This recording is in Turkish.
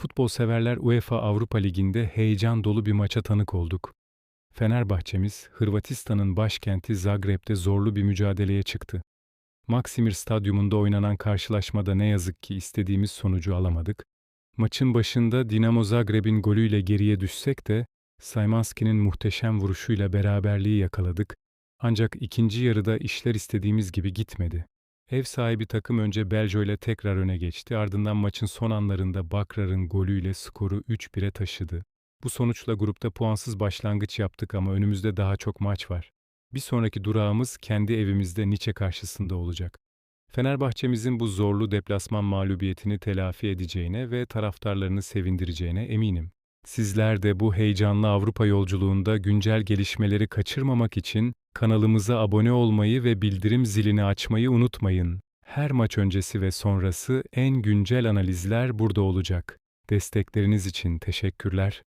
Futbol severler UEFA Avrupa Ligi'nde heyecan dolu bir maça tanık olduk. Fenerbahçemiz, Hırvatistan'ın başkenti Zagreb'de zorlu bir mücadeleye çıktı. Maksimir Stadyumunda oynanan karşılaşmada ne yazık ki istediğimiz sonucu alamadık. Maçın başında Dinamo Zagreb'in golüyle geriye düşsek de Saymanski'nin muhteşem vuruşuyla beraberliği yakaladık. Ancak ikinci yarıda işler istediğimiz gibi gitmedi. Ev sahibi takım önce Beljo ile tekrar öne geçti. Ardından maçın son anlarında Bakrar'ın golüyle skoru 3-1'e taşıdı. Bu sonuçla grupta puansız başlangıç yaptık ama önümüzde daha çok maç var. Bir sonraki durağımız kendi evimizde Niçe karşısında olacak. Fenerbahçemizin bu zorlu deplasman mağlubiyetini telafi edeceğine ve taraftarlarını sevindireceğine eminim. Sizler de bu heyecanlı Avrupa yolculuğunda güncel gelişmeleri kaçırmamak için kanalımıza abone olmayı ve bildirim zilini açmayı unutmayın. Her maç öncesi ve sonrası en güncel analizler burada olacak. Destekleriniz için teşekkürler.